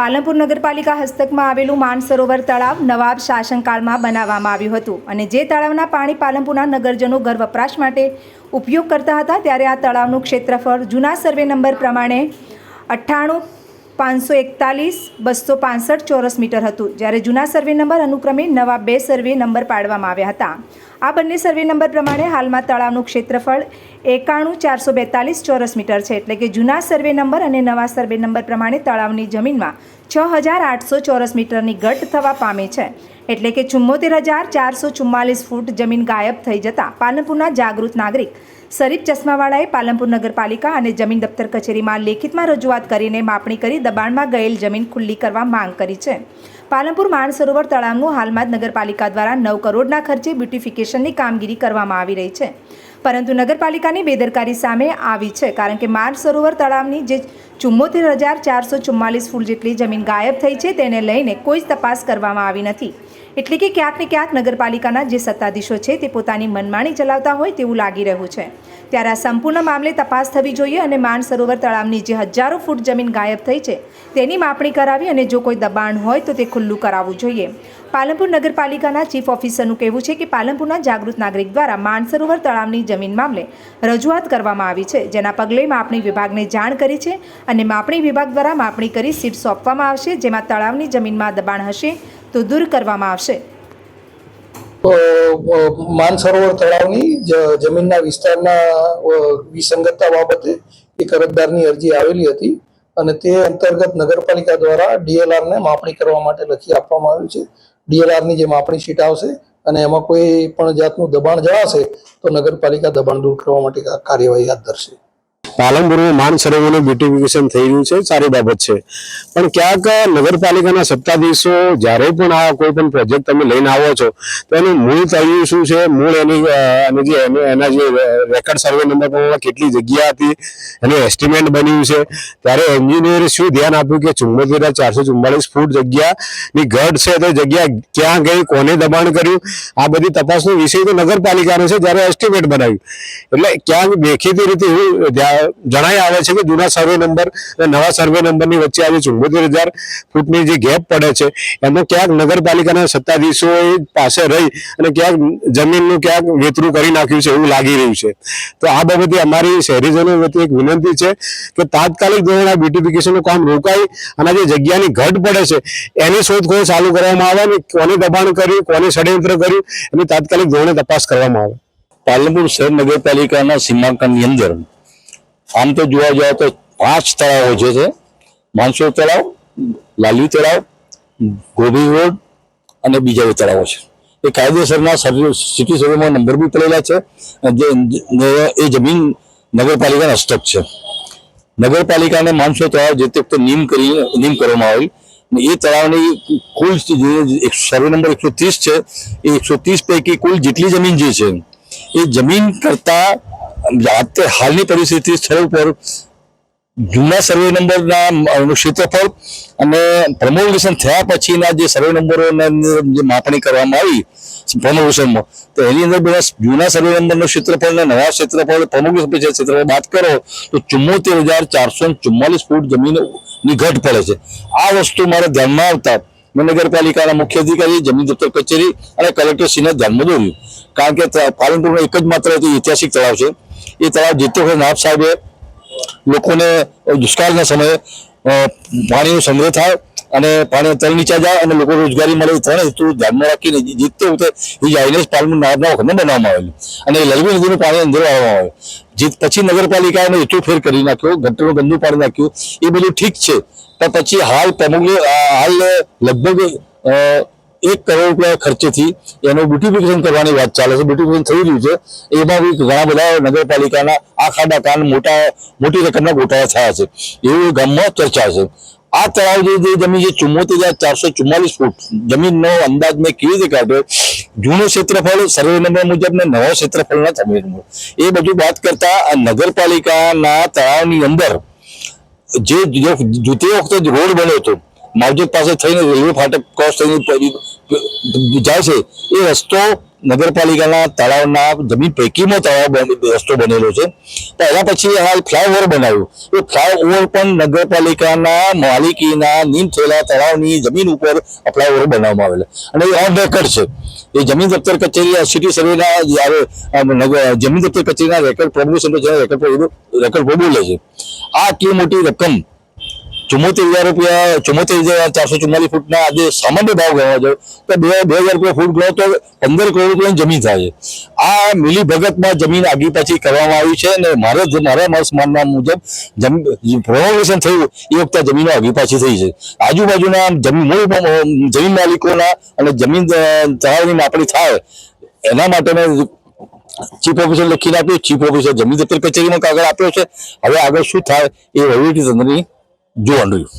પાલનપુર નગરપાલિકા હસ્તકમાં આવેલું માનસરોવર તળાવ નવાબ શાસનકાળમાં બનાવવામાં આવ્યું હતું અને જે તળાવના પાણી પાલનપુરના નગરજનો ઘર વપરાશ માટે ઉપયોગ કરતા હતા, ત્યારે આ તળાવનું ક્ષેત્રફળ જૂના સર્વે નંબર પ્રમાણે અઠ્ઠાણું પાંચસો એકતાલીસ, બસો પાંસઠ ચોરસ મીટર હતું, જ્યારે જૂના સર્વે નંબર અનુક્રમે નવા બે સર્વે નંબર પાડવામાં આવ્યા હતા. આ બંને સર્વે નંબર પ્રમાણે હાલમાં તળાવનું ક્ષેત્રફળ એકાણું ચારસો બેતાલીસ ચોરસ મીટર છે, એટલે કે જૂના સર્વે નંબર અને નવા સર્વે નંબર પ્રમાણે તળાવની જમીનમાં છ હજાર આઠસો ચોરસ મીટરની ઘટ થવા પામી છે. એટલે કે ચુમ્મોતેર હજાર ચારસો ચુમ્માલીસ ફૂટ જમીન ગાયબ થઈ જતાં પાલનપુરના જાગૃત નાગરિક શરીફ ચશ્માવાળાએ પાલનપુર નગરપાલિકા અને જમીન દફતર કચેરીમાં લેખિતમાં રજૂઆત કરીને માપણી કરી દબાણમાં ગયેલ જમીન ખુલ્લી કરવા માંગ કરી છે. પાલનપુર માનસરોવર તળાવનું હાલમાં જ નગરપાલિકા દ્વારા નવ કરોડના ખર્ચે બ્યુટિફિકેશનની કામગીરી કરવામાં આવી રહી છે. પરંતુ નગરપાલિકાની બેદરકારી સામે આવી છે, કારણ કે માર્ગ સરોવર તળાવની જે ચુમ્મોતેર હજાર ચારસો ચુમ્માલીસ ફૂટ જેટલી જમીન ગાયબ થઈ છે, તેને લઈને કોઈ જ તપાસ કરવામાં આવી નથી. એટલે કે ક્યાંક ને ક્યાંક નગરપાલિકાના જે સત્તાધીશો છે તે પોતાની મનમાણી ચલાવતા હોય તેવું લાગી રહ્યું છે. ત્યારે આ સંપૂર્ણ મામલે તપાસ થવી જોઈએ અને માન સરોવર તળાવની જે હજારો ફૂટ જમીન ગાયબ થઈ છે તેની માપણી કરાવી અને જો કોઈ દબાણ હોય તો તે ખુલ્લું કરાવવું જોઈએ. પાલનપુર નગરપાલિકાના ચીફ ઓફિસરનું કહેવું છે કે પાલનપુરના જાગૃત નાગરિક દ્વારા માનસરોવર તળાવની જમીન મામલે રજૂઆત કરવામાં આવી છે. જેના પગલે માપણી વિભાગને જાણ કરી છે અને માપણી વિભાગ દ્વારા માપણી કરી સીટ સોંપવામાં આવશે જેમાં તળાવની જમીનમાં દબાણ હશે તો દૂર કરવામાં આવશે. માનસરોવર તળાવની જમીનના વિસ્તારના વિસંગતતા બાબતે એક અરજદારની અરજી આવેલી હતી અને તે અંતર્ગત નગરપાલિકા દ્વારા ડીએલઆરને માપણી કરવા માટે લખી આપવામાં આવ્યું છે. ડીએલઆરની જે માપણી શીટ આવશે અને એમાં કોઈ પણ જાતનું દબાણ જણાશે તો નગરપાલિકા દબાણ દૂર કરવા માટે કાર્યવાહી હાથ ધરશે. પાલનપુરમાં માન સરોવરનું બ્યુટિફિકેશન થઈ રહ્યું છે. સારી બાબત છે. પણ ક્યાંક નગરપાલિકાના સત્તાધીશો જ્યારે પણ આ કોઈ પણ પ્રોજેક્ટ તમે લઈને આવો છો, તો એનું મૂળ તળિયું શું છે? મૂળ એની એની જે, એનું- જે રેકર્ડ સર્વે નંબર પ્રમાણે કેટલી જગ્યા હતી, એનું એસ્ટિમેટ બન્યું છે. ત્યારે એન્જિનિયરે શું ધ્યાન આપ્યું કે ચુમ્મોતેર ચારસો ચુમ્માલીસ ફૂટ જગ્યાની ઘટ છે, તો જગ્યા ક્યાં ગઈ, કોને દબાણ કર્યું? આ બધી તપાસનો વિષય તો નગરપાલિકાનો છે, જ્યારે એસ્ટિમેટ બનાવ્યું. એટલે ક્યાંક દેખીતી રીતે ધ્યા- જણાઈ આવે છે કે જૂના સર્વે નંબર અને નવા સર્વે નંબરની વચ્ચે આજે ચુંબોતેર હજાર ફૂટની જે ગેપ પડે છે એનો ક્યાંક નગરપાલિકાના સત્તાધીશો પાસે રહી અને ક્યાંક જમીનનું ક્યાંક વેતરું કરી નાખ્યું છે એવું લાગી રહ્યું છે. તો આ બાબતે અમારી શહેરીજનો વતી એક વિનંતી છે કે તાત્કાલિક ધોરણે આ બ્યુટિફિકેશનનું કામ રોકાય અને જે જગ્યાની ઘટ પડે છે, એની શોધખોળ ચાલુ કરવામાં આવે અને કોને દબાણ કર્યું, કોને ષડયંત્ર કર્યું, એની તાત્કાલિક ધોરણે તપાસ કરવામાં આવે. પાલનપુર શહેર નગરપાલિકાના સીમાંકનની અંદર આમ તો જોવા જાવ તો પાંચ તળાવો જે છે માનસોર તળાવ લાલવી તળાવ, ગોભી રોડ અને બીજા તળાવો છે. એ કાયદેસરના સિટી સર્વેમાં નંબર બી પડેલા છે. જે એ જમીન નગરપાલિકાના હસ્તક છે. નગરપાલિકાને માનસો તળાવ જે તે નિયમ કરી નીમ કરવામાં આવી એ તળાવની કુલ સર્વે નંબર એકસો ત્રીસ છે, એ એકસો ત્રીસ પૈકી કુલ જેટલી જમીન જે છે, એ જમીન કરતા અત્યારે હાલની પરિસ્થિતિ સ્થળ ઉપર જૂના સર્વે નંબરના ક્ષેત્રફળ અને પ્રમોલ્યુશન થયા પછીના જે સર્વે નંબરોના જે માપણી કરવામાં આવી પ્રમોલ્યુશનમાં તો એની અંદર બધા જૂના સર્વે નંબરનું ક્ષેત્રફળ અને નવા ક્ષેત્રફળ પ્રમોલ્યુશન પછી ક્ષેત્રફળ બાદ કરો, તો ચુમ્મોતેર હજાર ચારસો ચુમ્માલીસ ફૂટ જમીનની ઘટ પડે છે. આ વસ્તુ મારે ધ્યાનમાં આવતા મહાનગરપાલિકાના મુખ્ય અધિકારી, જમીન દફતર કચેરી અને કલેક્ટરશ્રીને ધ્યાનમાં દોર્યું કારણ કે પાલનપુરમાં એક જ માત્ર ઐતિહાસિક તળાવ છે. એ તળાવ જે તે વખતે નાયબ સાહેબે. લોકોને દુષ્કાળના સમયે પાણીનો સંગ્રહ થાય અને પાણી તલ નીચે જાય અને લોકો રોજગારી મળે ત્રણ હેતુ ધ્યાનમાં રાખીને જીતતે વખતે એ આઈનેસ પાલનપુર નાયબના વખતે બનાવવામાં આવેલું. અને એ લલવી નદીનું પાણી અંદર આવવામાં આવે. જે પછી નગરપાલિકાએ એટલું ફેર કરી નાખ્યો ગટરનું ગંદુ પાણી નાખ્યું. એ બધું ઠીક છે. પણ પછી હાલ પ્રમુખ હાલ લગભગ એક કરોડ રૂપિયા ખર્ચેથી એનું બ્યુટિફિકેશન કરવાની વાત ચાલે છે. બ્યુટિફિકેશન થઈ રહ્યું છે. એમાં બી ઘણા બધા નગરપાલિકાના આ ખાડા કાન મોટા, મોટી રકમના ગોટાળા થયા છે. એવું ગામમાં ચર્ચા છે. આ તળાવ જે જમીન જે ચુમ્મોતેર હજાર ચારસો ચુમ્માલીસ ફૂટ. જમીનનો અંદાજ મેં કેવી રીતે કાઢ્યો? જૂનું ક્ષેત્રફળ, સર્વે નંબર મુજબ ને નવા ક્ષેત્રફળના સર્વે એ બધું વાત કરતા આ નગરપાલિકાના તળાવની અંદર જે જે તે વખતે રોડ બન્યો હતો માવજત પાસે થઈને રેલવે ફાટક ક્રોસ થઈને જાય છે. એ રસ્તો નગરપાલિકાના તળાવના જમીન પૈકીનો તળાવ રસ્તો બનેલો છે. તો એના પછી હાલ ફ્લાયઓવર બનાવ્યું. એ ફ્લાયઓવર પણ નગરપાલિકાના માલિકીના નીમ થયેલા તળાવની જમીન ઉપર ફ્લાયઓવર બનાવવામાં આવેલા. અને એ ઓન રેકર્ડ છે. એ જમીન દફતર કચેરી સિટી સર્વેના જ્યારે જમીન દફતર કચેરીના રેકર્ડ પ્રમોશન રેકર્ડ રેકર્ડ પ્રમોલે છે. આ આટલી મોટી રકમ ચુમ્મોતેર હજાર રૂપિયા ચુમ્મોતેર હજાર ચારસો ચુમ્માલીસ ફૂટના આજે સામાન્ય ભાવ ગણવા જાય તો બે બે હજાર રૂપિયા ફૂટ ગણો તો પંદર કરોડ રૂપિયાની જમીન થાય આ મિલી ભગતમાં જમીન આગી પાછી કરવામાં આવી છે અને મારે મારા માણસ માનવા મુજબ પ્રોમોશન થયું એ વખતે જમીનો આગી પાછી થઈ છે. આજુબાજુના જમીન મૂળ જમીન માલિકોના અને જમીન તળાવની માપણી થાય એના માટે મેં ચીફ ઓફિસર લખીને આપ્યું. ચીફ ઓફિસર જમીન દફતર કચેરીમાં કાગળ આપ્યો છે. હવે આગળ શું થાય એ વહીવટી તંત્રની જોવાનું રહ્યું